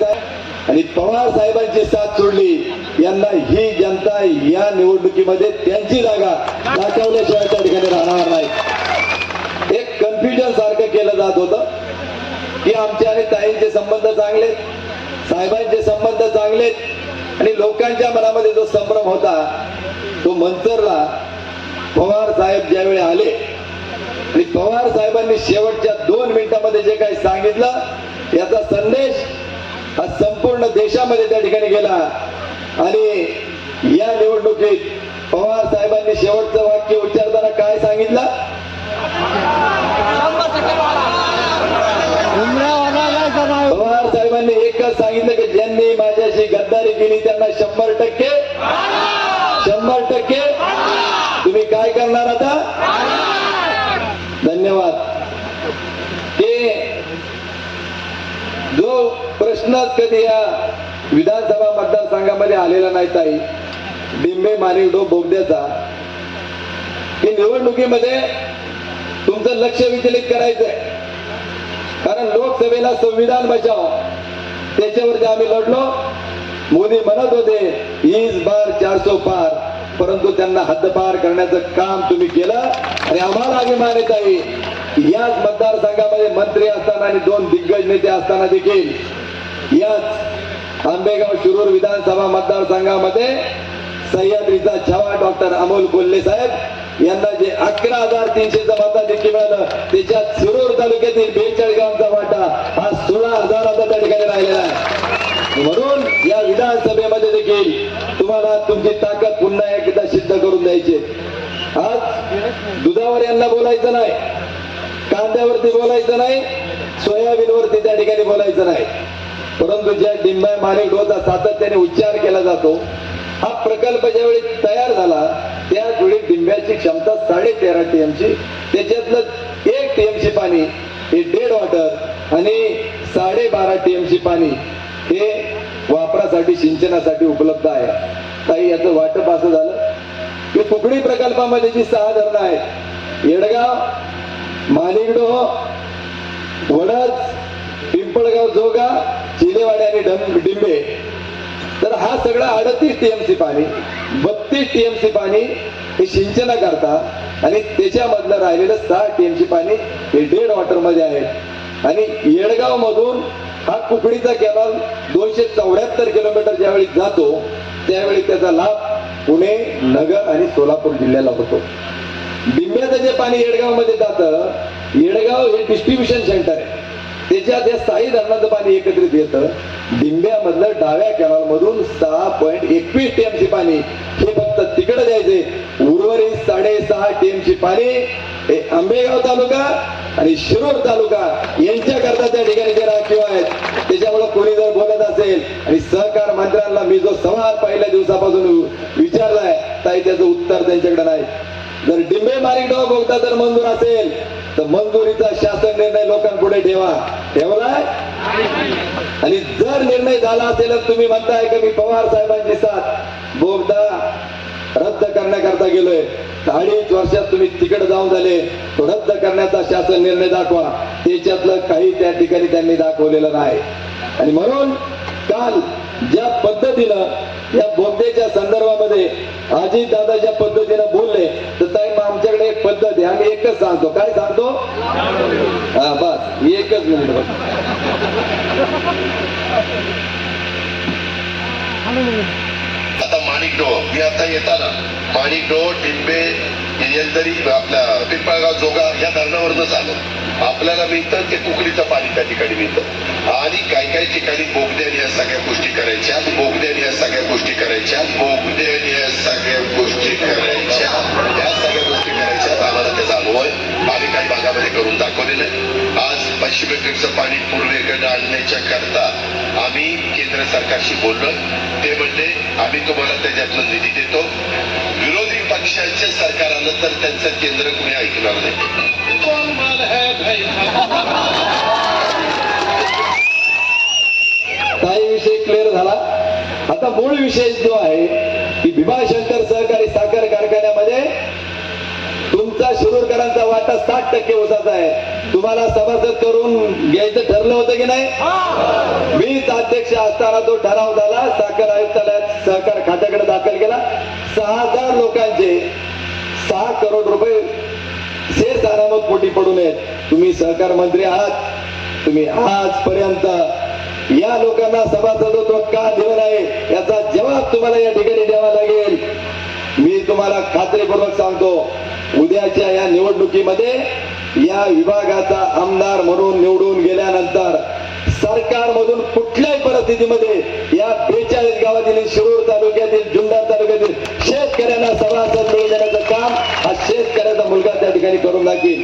साहेब आणि पवार साहेबांची साथ सोडली यांना ही जनता या निवडणुकीमध्ये त्यांची जागा दाखवल्याशिवाय त्या ठिकाणी राहणार नाही. एक कन्फ्युजन सारखं केलं जात होतं की आमचे आणि ताईंचे संबंध चांगले साहेबांचे संबंध चांगले आणि लोकांच्या मनामध्ये जो संभ्रम होता तो मंचरला पवार साहेब ज्यावेळी आले आणि पवार साहेबांनी शेवटच्या दोन मिनिटांमध्ये जे काही सांगितलं याचा संदेश हा संपूर्ण देशामध्ये त्या ठिकाणी गेला. आणि या निवडणुकीत पवार साहेबांनी शेवटचं वाक्य उच्चारताना काय सांगितलं? पवार साहेबांनी एकच सांगितलं की ज्यांनी माझ्याशी गद्दारी केली त्यांना शंभर टक्के शंभर टक्के तुम्ही काय करणार आता? धन्यवाद. ते जो प्रश्नच कधी या विधानसभा मतदारसंघामध्ये आलेला नाही ताई. डिंबे मानिकडो बोगद्याचा. की निवडणुकीमध्ये तुमचं लक्ष विचलित करायचंय. कारण लोकसभेला संविधान बचाव. त्याच्यावरती आम्ही लढलो. मोदी म्हणत होते ईज बार चारसो पार. परंतु त्यांना हद्दपार करण्याचं काम तुम्ही केलं. आणि आम्हाला अभिमान येत आहे याच मतदारसंघामध्ये मंत्री असताना आणि दोन दिग्गज नेते असताना देखील याच आंबेगाव शिरूर विधानसभा मतदारसंघामध्ये सह्याद्रीचा छावा डॉक्टर अमोल कोल्हे साहेब यांना जे अकरा हजार तीनशेचं मताधिक्य मिळालं त्याच्यात शिरूर तालुक्यातील बेचाळीस गावचा वाटा हा सोळा हजाराचा त्या ठिकाणी राहिलेला आहे. म्हणून या विधानसभेमध्ये देखील तुम्हाला तुमची ताकद पुन्हा एकदा सिद्ध करून द्यायची आज दुधावर यांना बोलायचं नाही कांद्यावरती बोलायचं नाही सोयाबीनवरती त्या ठिकाणी बोलायचं नाही. परंतु ज्या डिंबाय माणिक डोचा सातत्याने उच्चार केला जातो. हा प्रकल्प ज्यावेळी तयार झाला त्याचवेळी डिंब्याची क्षमता साडे तेरा टीएमची त्याच्यातलं एक टीएमसी पाणी हे डेड वॉटर आणि साडे बारा टीएमसी पाणी हे वापरासाठी सिंचनासाठी उपलब्ध आहे. काही याचं वाटप असं झालं. की कुकडी प्रकल्पामध्ये जी सहा धरणं आहेत येडगाव मानिडो वडद पिंपळगाव जोगा चिलेवाडे आणि डिंबे. तर हा सगळा अडतीस टीएमसी पाणी बत्तीस टीएमसी पाणी हे सिंचना करता आणि त्याच्यामधलं राहिलेलं सहा टीएमसी पाणी हे डेड वॉटरमध्ये आहे. आणि येडगाव मधून हा कुकडीचा कॅनॉल दोनशे चौऱ्याहत्तर किलोमीटर ज्यावेळी जातो त्यावेळी त्याचा लाभ पुणे नगर आणि सोलापूर जिल्ह्याला होतो. डिंब्याचं जे पाणी येडगावमध्ये जातं येडगाव हे डिस्ट्रीब्युशन सेंटर आहे. त्याच्यात या साई धरणाचं पाणी एकत्रित येतं. डिंब्यामधलं डाव्या कॅनॉल मधून सहा पॉईंट एकवीस टीएमसी पाणी. हे फक्त तिकडे द्यायचे. उर्वरित साडेसहा टीएमसी पाणी हे आंबेगाव तालुका आणि शिरूर तालुका यांच्याकरता त्या ठिकाणी जे राखीव आहेत त्याच्यामुळे कोणी जर बोलत असेल आणि सहकार मंत्र्यांना मी जो सवाल पहिल्या दिवसापासून विचारलाय ताई त्याचं उत्तर त्यांच्याकडे नाही. जर डिंबे मारी डॉ बोगदा जर मंजूर असेल तर मंजुरीचा शासन निर्णय लोकांपुढे ठेवा. ठेवलाय आणि जर निर्णय झाला असेल तर तुम्ही म्हणताय की मी पवार साहेबांची साथ बोगदा रद्द करण्याकरता गेलोय. अडीच वर्षात तुम्ही तिकडे जाऊन झाले. तो रद्द करण्याचा शासन निर्णय दाखवा. त्याच्यातलं काही त्या ठिकाणी त्यांनी दाखवलेलं नाही. आणि म्हणून काल ज्या पद्धतीनं या बोगद्याच्या संदर्भामध्ये अजित दादा ज्या पद्धतीनं बोलले तर ताई मग आमच्याकडे एक पद्धत आहे. आम्ही एकच सांगतो. काय सांगतो? एकच मिनिट आता माणिकडो मी आता येताना माणिकडो टिंबे येलदरी आपल्या पिंपळगाव जोगा या धरणावरूनच आलो आपल्याला मिळतं ते कुकडीचं पाणी त्या ठिकाणी मिळतं. आणि काही काही ठिकाणी बोगद्याने या सगळ्या गोष्टी करायच्या बोगद्याने या सगळ्या गोष्टी करायच्या बोगद्याने या सगळ्या गोष्टी करायच्या. या सगळ्या गोष्टी करायच्या आम्हाला त्याचा अनुभव आहे आम्ही काही भागामध्ये करून दाखवलेलं आहे. आज पश्चिमेकडचं पाणी पूर्वेकडे आणण्याच्या करता आम्ही केंद्र सरकारशी बोललो. ते म्हणले आम्ही तुम्हाला त्याच्यातनं निधी देतो. विरोधी पक्षाचे सरकार आलं तर त्यांचं केंद्र कुणी ऐकणार नाही. है काही विषय क्लिअर झाला. आता मूळ विषय जो आहे की भीमाशंकर सहकारी साखर कारखान्यामध्ये तुमचा शिरूरकरांचा वाटा साठ टक्के उसाचा आहे. तुम्हाला सभासद करून घ्यायचं ठरलं होतं की नाही? मीच अध्यक्ष ठराव झाला. साखर आयुक्तालयात सहकार खात्याकडे दाखल केला. सहा हजार लोकांचे सहा करोड रुपये शेष अनामत पोटी पडू नयेत. तुम्ही सहकार मंत्री आहात. तुम्ही आजपर्यंत या लोकांना सभासदत्व का दिलं नाही? याचा जबाब तुम्हाला या ठिकाणी द्यावा लागेल. मी तुम्हाला खात्रीपूर्वक सांगतो. उद्याच्या या निवडणुकीमध्ये या विभागाचा आमदार म्हणून निवडून गेल्यानंतर सरकारमधून कुठल्याही परिस्थितीमध्ये या बेचाळीस गावातील शिरूर तालुक्यातील जुन्नर तालुक्यातील शेतकऱ्यांना सभासद मिळून देण्याचं काम हा शेतकऱ्याचा मुलगा त्या ठिकाणी करून दाखील